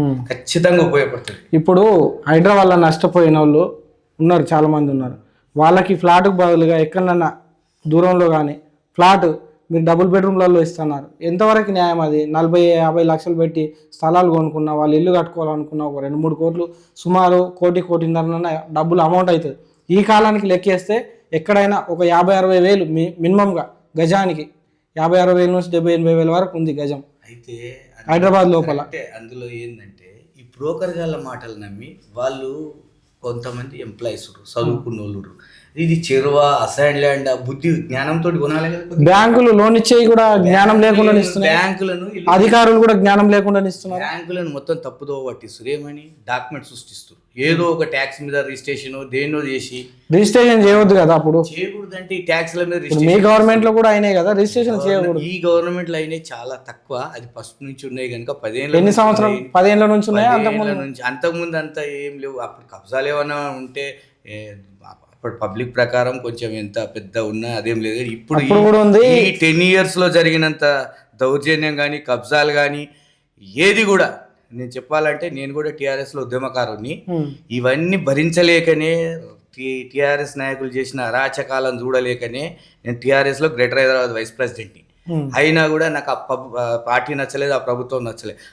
ఖచ్చితంగా ఉపయోగపడుతుంది. ఇప్పుడు హైదరాబాద్లో నష్టపోయిన వాళ్ళు ఉన్నారు చాలా మంది ఉన్నారు. వాళ్ళకి ఫ్లాట్కు బదులుగా ఎక్కడన్నా దూరంలో కానీ ఫ్లాట్ మీరు డబుల్ బెడ్రూమ్లలో ఇస్తున్నారు. ఎంతవరకు న్యాయం అది? నలభై యాభై లక్షలు పెట్టి స్థలాలు కొనుక్కున్న వాళ్ళు ఇల్లు కట్టుకోవాలనుకున్న ఒక రెండు మూడు కోట్లు సుమారు కోటి కోటిన్నర డబ్బులు అమౌంట్ అవుతుంది. ఈ కాలానికి లెక్కేస్తే ఎక్కడైనా ఒక యాభై అరవై వేలు మీ మినిమంగా గజానికి యాభై అరవై వేల నుంచి డెబ్బై ఎనభై వేల వరకు ఉంది గజం. అయితే హైదరాబాద్ లోపల. అంటే అందులో ఏంటంటే ఈ బ్రోకర్ గాళ్ళ మాటలు నమ్మి వాళ్ళు కొంతమంది ఎంప్లాయీస్ చదువుకున్న వాళ్ళు ఇది చెరువ అసైన్ ల్యాండ్ బుద్ధి జ్ఞానంతో కొనాలి. బ్యాంకులు లోన్ ఇచ్చేవి కూడా జ్ఞానం లేకుండా బ్యాంకులను అధికారులు కూడా జ్ఞానం లేకుండా ఇస్తున్నారు. బ్యాంకులను మొత్తం తప్పుదో పట్టిస్తారు ఏమని? డాక్యుమెంట్ సృష్టిస్తారు ఏదో ఒక ట్యాక్స్ మీద రిజిస్ట్రేషన్ దేన్నో చేసి రిజిస్ట్రేషన్ చేయవద్దు కదా అప్పుడు? చేయకూడదంటే ఈ ట్యాక్స్ల మీద మీ గవర్నమెంట్లో కూడా అయినాయి కదా రిజిస్ట్రేషన్ చేయకూడదు. ఈ గవర్నమెంట్లో అయినాయి చాలా తక్కువ. అది ఫస్ట్ నుంచి ఉన్నాయి కనుక పదేళ్ళ ఎన్ని సంవత్సరం. పదేళ్ళ నుంచి ఉన్నాయా? అంతకుముందు నుంచి. అంతకుముందు అంతా ఏం లేవు. అప్పుడు కబ్జాలు ఏమన్నా ఉంటే అప్పుడు పబ్లిక్ ప్రకారం కొంచెం ఎంత పెద్ద ఉన్నా అదేం లేదు. ఇప్పుడు కూడా ఉంది. ఈ టెన్ ఇయర్స్లో జరిగినంత దౌర్జన్యం కానీ కబ్జాలు కానీ ఏది కూడా నేను చెప్పాలంటే నేను కూడా టీఆర్ఎస్లో ఉద్యమకారుని. ఇవన్నీ భరించలేకనే టీఆర్ఎస్ నాయకులు చేసిన అరాచకాలను చూడలేకనే నేను టీఆర్ఎస్లో గ్రేటర్ హైదరాబాద్ వైస్ ప్రెసిడెంట్ని. అయినా కూడా నాకు ఆ పబ్ ఆ పార్టీ నచ్చలేదు ఆ ప్రభుత్వం నచ్చలేదు